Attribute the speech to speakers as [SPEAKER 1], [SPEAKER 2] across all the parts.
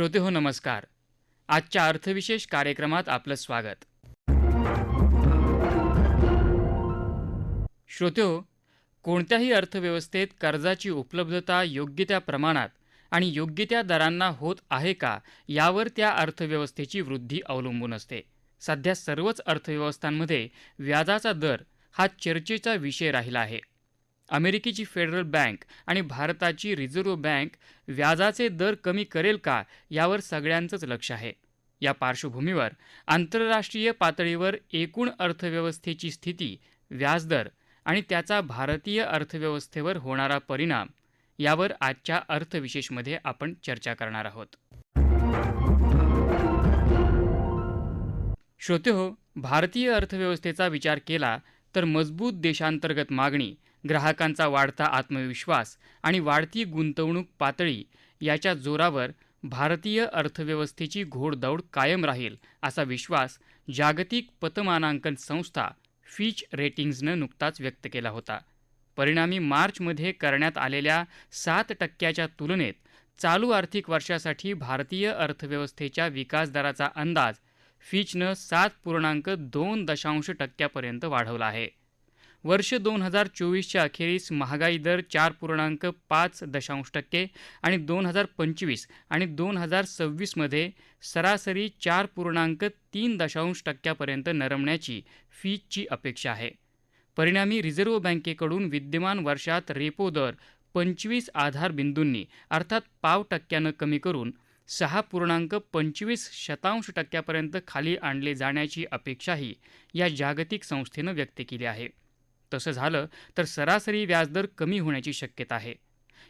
[SPEAKER 1] श्रोते हो नमस्कार. आजच्या अर्थविशेष कार्यक्रमात आपलं स्वागत. श्रोते हो कोणत्याही अर्थव्यवस्थेत कर्जाची उपलब्धता योग्य त्या प्रमाणात आणि योग्य त्या दरांना होत आहे का यावर त्या अर्थव्यवस्थेची वृद्धी अवलंबून असते. सध्या सर्वच अर्थव्यवस्थांमध्ये व्याजाचा दर हा चर्चेचा विषय राहिला आहे. अमेरिकेची फेडरल बँक आणि भारताची रिझर्व्ह बँक व्याजाचे दर कमी करेल का यावर सगळ्यांचंच लक्ष आहे. या पार्श्वभूमीवर आंतरराष्ट्रीय पातळीवर एकूण अर्थव्यवस्थेची स्थिती व्याजदर आणि त्याचा भारतीय अर्थव्यवस्थेवर होणारा परिणाम यावर आजच्या अर्थविशेषमध्ये आपण चर्चा करणार आहोत. श्रोते हो भारतीय अर्थव्यवस्थेचा विचार केला तर मजबूत देशांतर्गत मागणी ग्राहकांचा वाढता आत्मविश्वास आणि वाढती गुंतवणूक पातळी याच्या जोरावर भारतीय अर्थव्यवस्थेची घोडदौड कायम राहील असा विश्वास जागतिक पतमानांकन संस्था फिच रेटिंग्जनं नुकताच व्यक्त केला होता. परिणामी मार्चमध्ये करण्यात आलेल्या सात टक्क्याच्या तुलनेत चालू आर्थिक वर्षासाठी भारतीय अर्थव्यवस्थेच्या विकासदराचा अंदाज फिचनं सात पूर्णांक दोन दशांश टक्क्यापर्यंत वाढवला आहे. वर्ष दोन हजार चोवीसच्या अखेरीस महागाई दर चार पूर्णांक पाच दशांश टक्के आणि दोन हजार पंचवीस आणि दोन हजार सव्वीसमध्ये सरासरी चार पूर्णांक तीन दशांश टक्क्यापर्यंत नरमण्याची फीजची अपेक्षा आहे. परिणामी रिझर्व्ह बँकेकडून विद्यमान वर्षात रेपो दर पंचवीस आधार बिंदूंनी अर्थात पाव टक्क्यानं कमी करून सहा पूर्णांक पंचवीस शतांश टक्क्यापर्यंत खाली आणले जाण्याची अपेक्षाही या जागतिक संस्थेनं व्यक्त केली आहे. तसं झालं तर सरासरी व्याजदर कमी होण्याची शक्यता आहे.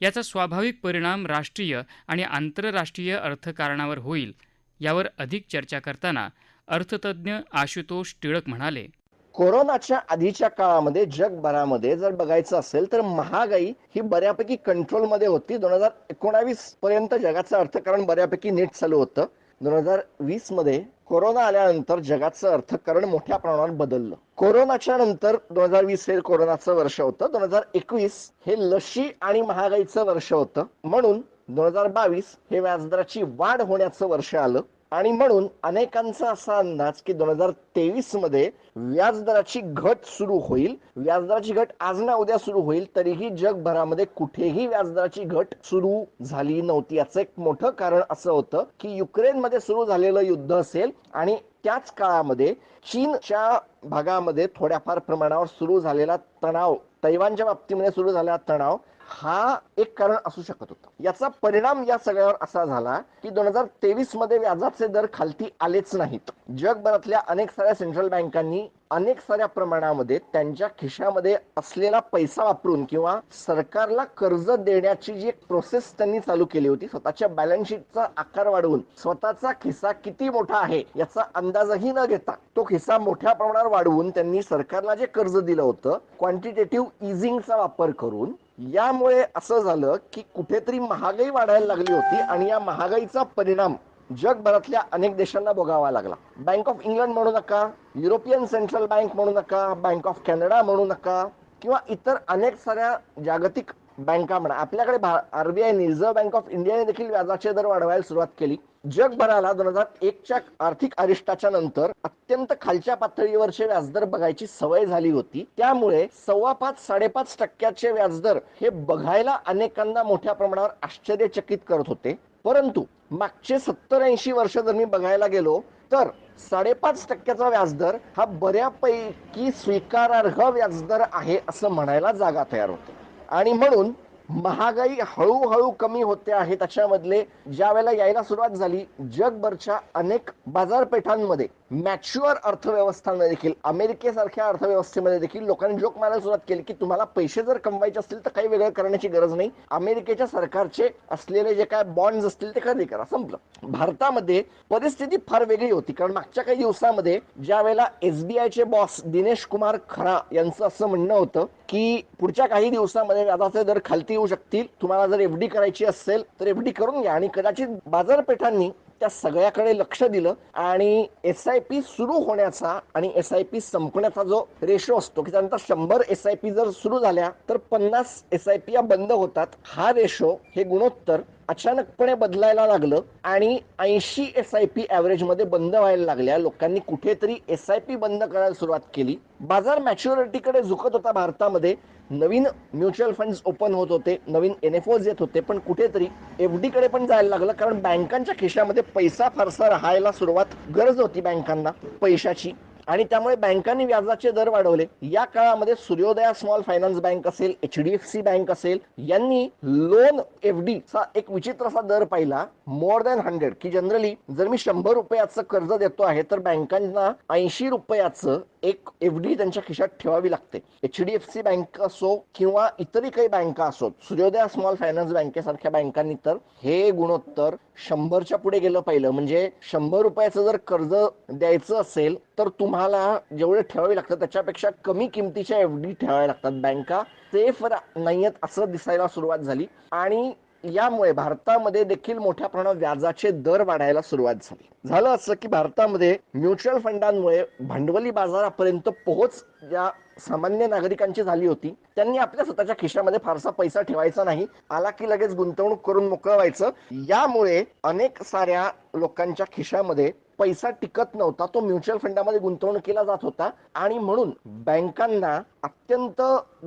[SPEAKER 1] याचा स्वाभाविक परिणाम राष्ट्रीय आणि आंतरराष्ट्रीय अर्थकारणावर होईल यावर अधिक चर्चा करताना अर्थतज्ज्ञ आशुतोष टिळक म्हणाले.
[SPEAKER 2] कोरोनाच्या आधीच्या काळामध्ये जगभरामध्ये जर बघायचं असेल तर महागाई ही बऱ्यापैकी कंट्रोलमध्ये होती. दोन हजार एकोणावीस पर्यंत जगाचं अर्थकारण बऱ्यापैकी नीट चालू होतं. दोन हजार वीसमध्ये कोरोना आल्यानंतर जगाचं अर्थकारण मोठ्या प्रमाणावर बदललं. कोरोनाच्या नंतर दोन हजार वीस हे कोरोनाचं वर्ष होतं. दोन हजार एकवीस हे लशी आणि महागाईचं वर्ष होतं. म्हणून दोन हजार बावीस हे व्याजदराची वाढ होण्याचं वर्ष आलं. आणि म्हणून अनेकांचा असा अंदाज की दोन हजार तेवीसमध्ये व्याजदराची घट सुरू होईल. व्याजदराची घट आज ना उद्या सुरू होईल तरीही जगभरामध्ये कुठेही व्याजदराची घट सुरू झाली नव्हती. याचं एक मोठं कारण असं होतं की युक्रेनमध्ये सुरू झालेलं युद्ध असेल आणि त्याच काळामध्ये चीनच्या भागामध्ये थोड्याफार प्रमाणावर सुरू झालेला तणाव तैवानच्या बाबतीमध्ये सुरू झालेला तणाव हा एक कारण असू शकत होता. याचा परिणाम या सगळ्यावर असा झाला की दोन हजार तेवीसमध्ये व्याजाचे दर खालती आलेच नाहीत. जगभरातल्या अनेक साऱ्या सेंट्रल बँकांनी अनेक साऱ्या प्रमाणामध्ये त्यांच्या खिशामध्ये असलेला पैसा वापरून किंवा सरकारला कर्ज देण्याची जी एक प्रोसेस त्यांनी चालू केली होती स्वतःच्या बॅलन्स शीटचा आकार वाढवून स्वतःचा खिसा किती मोठा आहे याचा अंदाजही न घेता तो खिसा मोठ्या प्रमाणावर वाढवून त्यांनी सरकारला जे कर्ज दिलं होतं क्वांटिटेटिव्ह इझिंगचा वापर करून यामुळे असं झालं की कुठेतरी महागाई वाढायला लागली होती आणि या महागाईचा परिणाम जगभरातल्या अनेक देशांना भोगावा लागला. बँक ऑफ इंग्लंड म्हणू नका युरोपियन सेंट्रल बँक म्हणू नका बँक ऑफ कॅनडा म्हणू नका किंवा इतर अनेक साऱ्या जागतिक बँका म्हणा. आपल्याकडे आरबीआय रिझर्व्ह बँक ऑफ इंडियाने देखील व्याजाचे दर वाढवायला सुरुवात केली. जगभराला दोन हजार एकच्या आर्थिक अरिष्टाच्या नंतर अत्यंत खालच्या पातळीवरचे व्याजदर बघायची सवय झाली होती. त्यामुळे सव्वा पाच साडेपाच टक्क्याचे व्याजदर हे बघायला अनेकांना मोठ्या प्रमाणावर आश्चर्यचकित करत होते. परंतु मागचे सत्तर ऐंशी वर्ष जर मी बघायला गेलो तर साडेपाच टक्क्याचा व्याजदर हा बऱ्यापैकी स्वीकारार्ह व्याजदर आहे असं म्हणायला जागा तयार होते. आणि म्हणून महागाई हळूहळू कमी होते आहे त्याच्यामधले ज्या वेळेला यायला सुरुवात झाली जगभरच्या अनेक बाजारपेठांमध्ये. मॅच्युअर अर्थव्यवस्थांमध्ये देखील अमेरिकेसारख्या अर्थव्यवस्थेमध्ये देखील लोकांनी जोक मारायला सुरुवात केली की तुम्हाला पैसे जर कमवायचे असतील तर काही वेगळं करण्याची गरज नाही. अमेरिकेच्या सरकारचे असलेले जे काय बॉन्ड असतील ते खरेदी करा. संपलं. भारतामध्ये परिस्थिती फार वेगळी होती. कारण मागच्या काही दिवसामध्ये ज्या वेळेला एसबीआयचे बॉस दिनेश कुमार खरा यांचं असं म्हणणं होतं की पुढच्या काही दिवसामध्ये व्याजाचे दर खालती येऊ शकतील. तुम्हाला जर एफडी करायची असेल तर एफडी करून घ्या. आणि कदाचित बाजारपेठांनी त्या सगळ्याकडे लक्ष दिलं आणि एस आय पी सुरू होण्याचा आणि एस आय पी संपण्याचा जो रेशो असतो की त्यानंतर शंभर एस आय पी जर सुरू झाल्या तर पन्नास एस आय पी या बंद होतात. हा रेशो हे गुणोत्तर अचानकपणे बदलायला लागलं आणि ऐंशी एस आय पी मध्ये बंद व्हायला लागल्या. लोकांनी कुठेतरी एस आय पी बंद करायला सुरुवात केली. बाजार मॅच्युरिटीकडे झुकत होता भारतामध्ये. नवीन म्युच्युअल फंड्स ओपन होत होते नवीन एन एफ ओज येत होते पण कुठेतरी एफ डी कडे पण जायला लागलं कारण बँकांच्या खिशामध्ये पैसा फारसा राहायला सुरुवात गरज होती बँकांना पैशाची. आणि त्यामुळे बँकांनी व्याजाचे दर वाढवले. या काळामध्ये सूर्योदया स्मॉल फायनान्स बँक असेल H D F C bank असेल यांनी लोन एफ डी चा एक विचित्र असा दर पाहिला मोर दॅन हंड्रेड की जनरली जर मी शंभर रुपयाचं कर्ज देतो आहे तर बँकांना ऐंशी रुपयाचं एक एफ डी त्यांच्या खिशात ठेवावी लागते. H D F C bank असो किंवा इतरही काही बँका असोत सूर्योदया स्मॉल फायनान्स बँकेसारख्या बँकांनी तर हे गुणोत्तर शंभरच्या पुढे गेलं पाहिलं. म्हणजे शंभर रुपयाचं जर कर्ज द्यायचं असेल तर तुम्हाला जेवढे ठेवावे लागतात त्याच्यापेक्षा कमी किमतीच्या एफ डी ठेवाव्या लागतात बँका. सेफ नाहीयेत असं दिसायला सुरुवात झाली. आणि यामुळे भारतामध्ये देखील मोठ्या प्रमाणात व्याजाचे दर वाढायला सुरुवात झाली. झालं असं की भारतामध्ये म्युच्युअल फंडांमुळे भांडवली बाजारापर्यंत पोहोच ज्या सामान्य नागरिकांची झाली होती त्यांनी आपल्या स्वतःच्या खिशामध्ये फारसा पैसा ठेवायचा नाही. आला की लगेच गुंतवणूक करून मोकळं व्हायचं. यामुळे अनेक साऱ्या लोकांच्या खिशामध्ये पैसा टिकत नव्हता. तो म्युच्युअल फंडामध्ये गुंतवणूक केला जात होता. आणि म्हणून बँकांना अत्यंत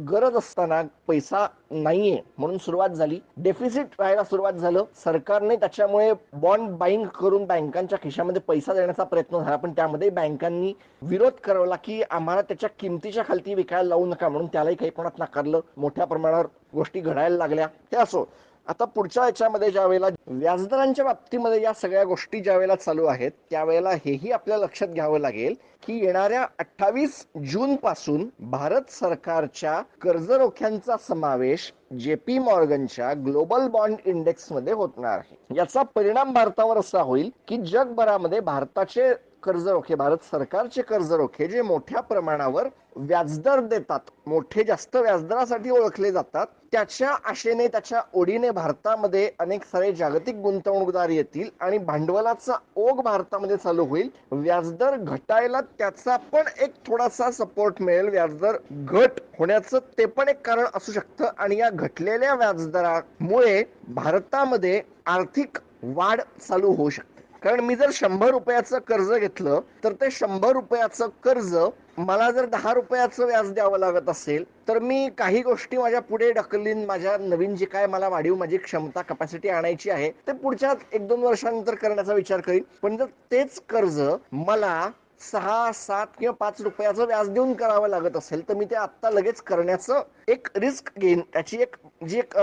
[SPEAKER 2] गरज असताना पैसा नाहीये म्हणून सुरुवात झाली. डेफिसिट राहायला सुरुवात झालं. सरकारने त्याच्यामुळे बॉन्ड बाईंग करून बँकांच्या खिशामध्ये पैसा देण्याचा प्रयत्न झाला. पण त्यामध्ये बँकांनी विरोध करवला की आम्हाला त्याच्या किमतीच्या खालती विकायला लावू नका म्हणून त्यालाही काही कोणात नाकारलं. मोठ्या प्रमाणावर गोष्टी घडायला लागल्या. ते असो आता पुढच्या याच्यामध्ये ज्या वेळेला व्याजदरांच्या बाबतीमध्ये या सगळ्या गोष्टी ज्या वेळेला चालू आहेत त्यावेळेला हेही आपल्या लक्षात घ्यावं लागेल की येणाऱ्या अठ्ठावीस जून पासून भारत सरकारच्या कर्जरोख्यांचा समावेश जे पी मॉर्गनच्या ग्लोबल बॉन्ड इंडेक्समध्ये होणार आहे याचा परिणाम भारतावर असा होईल की जगभरामध्ये भारताचे कर्जरोखे भारत सरकारचे कर्जरोखे जे मोठ्या प्रमाणावर व्याजदर देतात मोठे जास्त व्याजदरासाठी ओळखले जातात त्याच्या आशेने त्याच्या ओढीने भारतामध्ये अनेक सारे जागतिक गुंतवणूकदार येतील आणि भांडवलाचा ओघ भारतामध्ये चालू होईल. व्याजदर घटायला त्याचा पण एक थोडासा सपोर्ट मिळेल. व्याजदर घट होण्याचं ते पण एक कारण असू शकतं. आणि या घटलेल्या व्याजदरामुळे भारतामध्ये आर्थिक वाढ चालू होऊ शकते. कारण मी जर शंभर रुपयाचं कर्ज घेतलं तर ते शंभर रुपयाचं कर्ज मला जर दहा रुपयाचं व्याज द्यावं लागत असेल तर मी काही गोष्टी माझ्या पुढे ढकलीन माझ्या नवीन जी काय मला वाढीव माझी क्षमता कपॅसिटी आणायची आहे ते पुढच्या एक दोन वर्षानंतर करण्याचा विचार करीन. पण जर तेच कर्ज मला सहा सात किंवा पाच रुपयाचं व्याज देऊन करावं लागत असेल तर मी ते आत्ता लगेच करण्याचं एक रिस्क घेईन. त्याची एक जी एक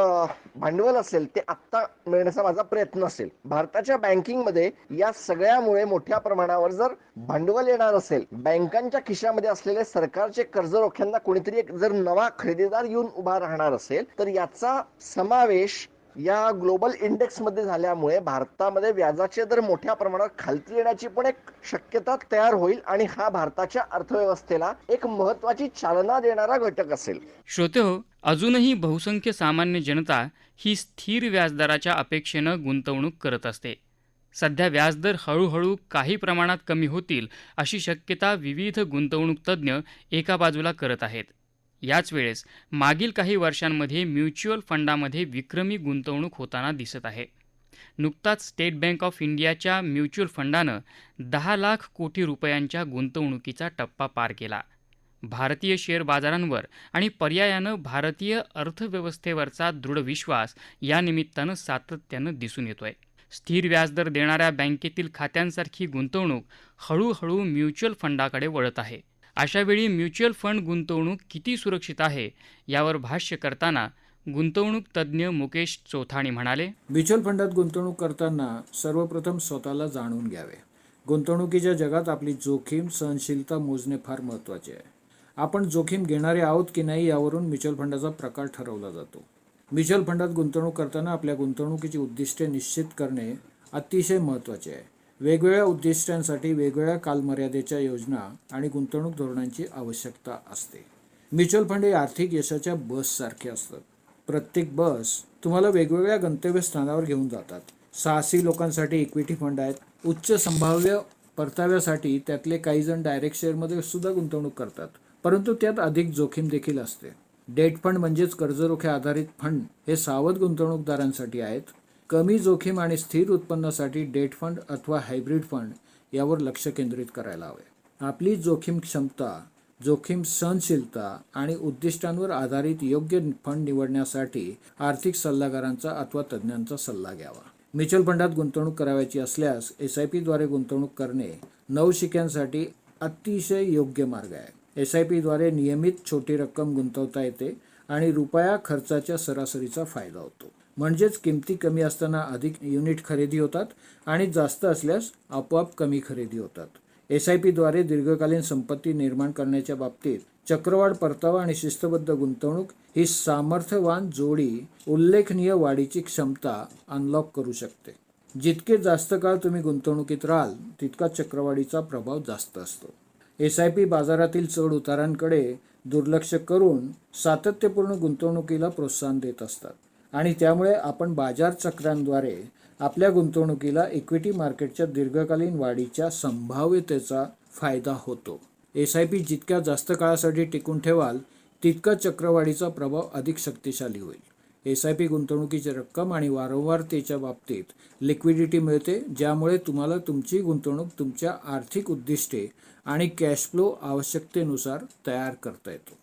[SPEAKER 2] भांडवल असेल ते आत्ता मिळण्याचा माझा प्रयत्न असेल. भारताच्या बँकिंगमध्ये या सगळ्यामुळे मोठ्या प्रमाणावर जर भांडवल येणार असेल बँकांच्या खिशामध्ये असलेले सरकारचे कर्ज रोख्यांना कोणीतरी एक जर नवा खरेदीदार येऊन उभा राहणार असेल तर याचा समावेश या ग्लोबल इंडेक्समध्ये झाल्यामुळे भारतामध्ये व्याजाचे दर मोठ्या प्रमाणात खालती येण्याची पण एक शक्यता तयार होईल आणि हा भारताच्या अर्थव्यवस्थेला एक महत्वाची चालना देणारा घटक असेल.
[SPEAKER 1] श्रोते हो अजूनही बहुसंख्य सामान्य जनता ही स्थिर व्याजदराच्या अपेक्षेनं गुंतवणूक करत असते. सध्या व्याजदर हळूहळू काही प्रमाणात कमी होतील अशी शक्यता विविध गुंतवणूक तज्ज्ञ एका बाजूला करत आहेत. याच वेळेस मागील काही वर्षांमध्ये म्युच्युअल फंडामध्ये विक्रमी गुंतवणूक होताना दिसत आहे. नुकताच स्टेट बँक ऑफ इंडियाच्या म्युच्युअल फंडानं दहा लाख कोटी रुपयांच्या गुंतवणुकीचा टप्पा पार केला. भारतीय शेअर बाजारांवर आणि पर्यायानं भारतीय अर्थव्यवस्थेवरचा दृढ विश्वास या निमित्तानं सातत्यानं दिसून येतोय. स्थिर व्याजदर देणाऱ्या बँकेतील खात्यांसारखी गुंतवणूक हळूहळू म्युच्युअल फंडाकडे वळत आहे. अशावेळी म्युच्युअल फंड गुंतवणूक किती सुरक्षित आहे यावर भाष्य करताना गुंतवणूक तज्ज्ञ मुकेश चौथाणी म्हणाले
[SPEAKER 3] म्युच्युअल फंडात गुंतवणूक करताना सर्वप्रथम स्वतःला जाणून घ्यावे. गुंतवणुकीच्या जगात आपली जोखीम सहनशीलता मोजणे फार महत्त्वाचे आहे. आपण जोखीम घेणारे आहोत की नाही यावरून म्युच्युअल फंडाचा प्रकार ठरवला जातो. म्युच्युअल फंडात गुंतवणूक करताना आपल्या गुंतवणुकीची उद्दिष्टे निश्चित करणे अतिशय महत्त्वाचे आहे. वेगवेगळ्या उद्दिष्टांसाठी वेगवेगळ्या कालमर्यादेच्या योजना आणि गुंतवणूक धोरणांची आवश्यकता असते. म्युच्युअल फंड हे आर्थिक यशाच्या बससारखे असतात. प्रत्येक बस तुम्हाला वेगवेगळ्या गंतव्यस्थानावर घेऊन जातात. साहसी लोकांसाठी इक्विटी फंड आहेत. उच्च संभाव्य परताव्यासाठी त्यातले काही जण डायरेक्ट शेअरमध्ये सुद्धा गुंतवणूक करतात. परंतु त्यात अधिक जोखीम देखील असते. डेट फंड म्हणजेच कर्जरोखे आधारित फंड हे सावध गुंतवणूकदारांसाठी आहेत. कमी जोखीम आणि स्थिर उत्पन्नासाठी डेट फंड अथवा हायब्रिड फंड यावर लक्ष केंद्रित करायला हवे. आपली जोखीम क्षमता जोखीम सहनशीलता आणि उद्दिष्टांवर आधारित योग्य फंड निवडण्यासाठी आर्थिक सल्लागारांचा अथवा तज्ज्ञांचा सल्ला घ्यावा. म्युच्युअल फंडात गुंतवणूक करावयाची असल्यास एस आय पीद्वारे गुंतवणूक करणे नवशिक्यांसाठी अतिशय योग्य मार्ग आहे. एस आय पीद्वारे नियमित छोटी रक्कम गुंतवता येते आणि रुपया खर्चाच्या सरासरीचा फायदा होतो. म्हणजेच किमती कमी असताना अधिक युनिट खरेदी होतात आणि जास्त असल्यास आपोआप कमी खरेदी होतात. एस आय पीद्वारे दीर्घकालीन संपत्ती निर्माण करण्याच्या बाबतीत चक्रवाढ परतावा आणि शिस्तबद्ध गुंतवणूक ही सामर्थ्यवान जोडी उल्लेखनीय वाढीची क्षमता अनलॉक करू शकते. जितके जास्त काळ तुम्ही गुंतवणुकीत राहाल तितका चक्रवाढीचा प्रभाव जास्त असतो. एस आय पी बाजारातील चढ उतारांकडे दुर्लक्ष करून सातत्यपूर्ण गुंतवणुकीला प्रोत्साहन देत असतात. आणि त्यामुळे आपण बाजार चक्रांद्वारे आपल्या गुंतवणुकीला इक्विटी मार्केटच्या दीर्घकालीन वाढीच्या संभाव्यतेचा फायदा होतो. एस आय पी जितक्या जास्त काळासाठी टिकून ठेवाल तितका चक्रवाढीचा प्रभाव अधिक शक्तिशाली होईल. एस आय पी गुंतवणुकीची रक्कम आणि वारंवारतेच्या बाबतीत लिक्विडिटी मिळते ज्यामुळे तुम्हाला तुमची गुंतवणूक तुमच्या आर्थिक उद्दिष्टे आणि कॅश फ्लो आवश्यकतेनुसार तयार करता येतो.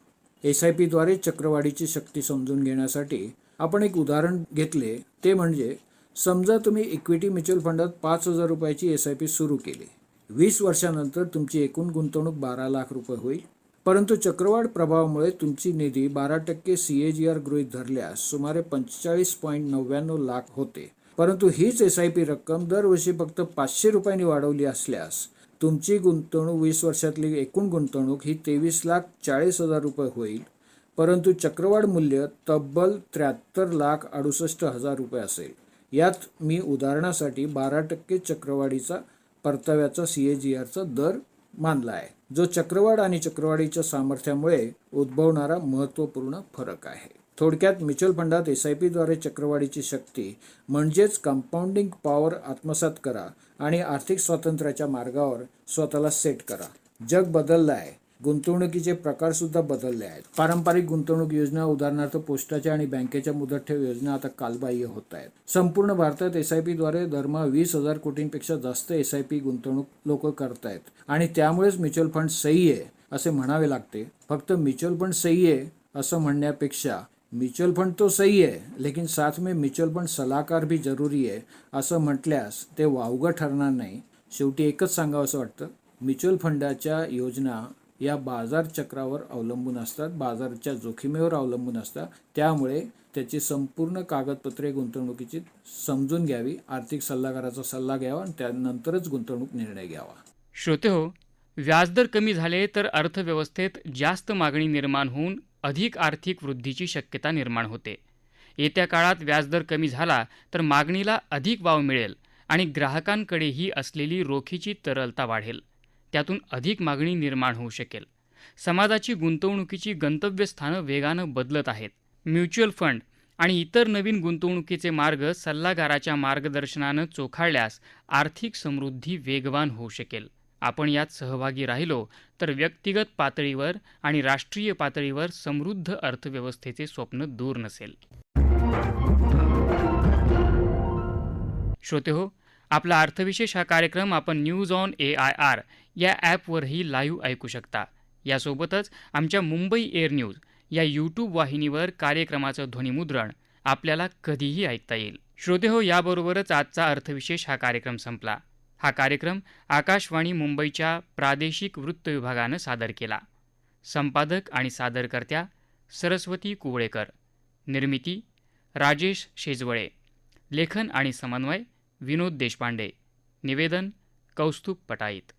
[SPEAKER 3] एस आय पीद्वारे चक्रवाढीची शक्ती समजून घेण्यासाठी आपण एक उदाहरण घेतले ते म्हणजे समजा तुम्ही इक्विटी म्युच्युअल फंडात पाच हजार रुपयाची एस आय पी सुरू केली. वीस वर्षानंतर तुमची एकूण गुंतवणूक बारा लाख रुपये होईल. परंतु चक्रवाढ प्रभावामुळे तुमची निधी बारा टक्के सी ए जी आर गृहीत धरल्यास सुमारे पंचेचाळीस पॉईंट नव्याण्णव लाख होते. परंतु हीच एस आय पी रक्कम दरवर्षी फक्त पाचशे रुपयांनी वाढवली असल्यास तुमची गुंतवणूक वीस वर्षातली एकूण गुंतवणूक ही तेवीस लाख चाळीस हजार रुपये होईल. परंतु चक्रवाढ मूल्य तब्बल त्र्याहत्तर लाख अडुसष्ट हजार रुपये असेल. यात मी उदाहरणासाठी बारा टक्के चक्रवाढीचा परताव्याचा सी ए जी आरचा दर मानला आहे जो चक्रवाढ आणि चक्रवाढीच्या सामर्थ्यामुळे उद्भवणारा महत्त्वपूर्ण फरक आहे. थोडक्यात म्युच्युअल फंडात एस आय पीद्वारे चक्रवाढीची शक्ती म्हणजेच कंपाऊंडिंग पॉवर आत्मसात करा आणि आर्थिक स्वातंत्र्याच्या मार्गावर स्वतःला सेट करा. जग बदललं आहे. गुंतवणुकीचे प्रकार सुद्धा बदलले आहेत. पारंपरिक गुंतवणूक योजना उदाहरणार्थ पोस्टाच्या आणि बँकेच्या मुदत ठेव योजना आता कालबाह्य होत आहेत. संपूर्ण भारतात एस आय पीद्वारे दरमहा वीस हजार कोटींपेक्षा जास्त एस आय पी गुंतवणूक लोक करतायत आणि त्यामुळेच म्युच्युअल फंड सही आहे असे म्हणावे लागते. फक्त म्युच्युअल फंड सही आहे असं म्हणण्यापेक्षा म्युच्युअल फंड तो सही आहे लेकिन साथ में म्युच्युअल फंड सलाहकार भी जरुरी आहे असं म्हटल्यास ते वावगं ठरणार नाही. शेवटी एकच सांगावं असं वाटतं. म्युच्युअल फंडाच्या योजना या बाजार चक्रावर अवलंबून असतात बाजाराच्या जोखमीवर अवलंबून असतात. त्यामुळे त्याची संपूर्ण कागदपत्रे गुंतवणुकीची समजून घ्यावी आर्थिक सल्लागाराचा सल्ला घ्यावा आणि त्यानंतरच गुंतवणूक निर्णय घ्यावा.
[SPEAKER 1] श्रोते हो व्याजदर कमी झाले तर अर्थव्यवस्थेत जास्त मागणी निर्माण होऊन अधिक आर्थिक वृद्धीची शक्यता निर्माण होते. येत्या काळात व्याजदर कमी झाला तर मागणीला अधिक वाव मिळेल आणि ग्राहकांकडेही असलेली रोखीची तरलता वाढेल. त्यातून अधिक मागणी निर्माण होऊ शकेल. समाजाची गुंतवणुकीची गंतव्यस्थानं वेगानं बदलत आहेत. म्युच्युअल फंड आणि इतर नवीन गुंतवणुकीचे मार्ग सल्लागाराच्या मार्गदर्शनानं चोखाळल्यास आर्थिक समृद्धी वेगवान होऊ शकेल. आपण यात सहभागी राहिलो तर व्यक्तिगत पातळीवर आणि राष्ट्रीय पातळीवर समृद्ध अर्थव्यवस्थेचे स्वप्न दूर नसेल. श्रोते हो आपला अर्थविशेष हा कार्यक्रम आपण News on A I R या ॲपवरही लाईव्ह ऐकू शकता. यासोबतच आमच्या मुंबई एअर न्यूज या यूट्यूब वाहिनीवर कार्यक्रमाचं ध्वनिमुद्रण आपल्याला कधीही ऐकता येईल. श्रोतेहो याबरोबरच आजचा अर्थविशेष हा कार्यक्रम संपला. हा कार्यक्रम आकाशवाणी मुंबईच्या प्रादेशिक वृत्त विभागानं सादर केला. संपादक आणि सादरकर्त्या सरस्वती कुवळेकर. निर्मिती राजेश शेजवळे. लेखन आणि समन्वय विनोद देशपांडे निवेदन कौस्तुभ पटाईत.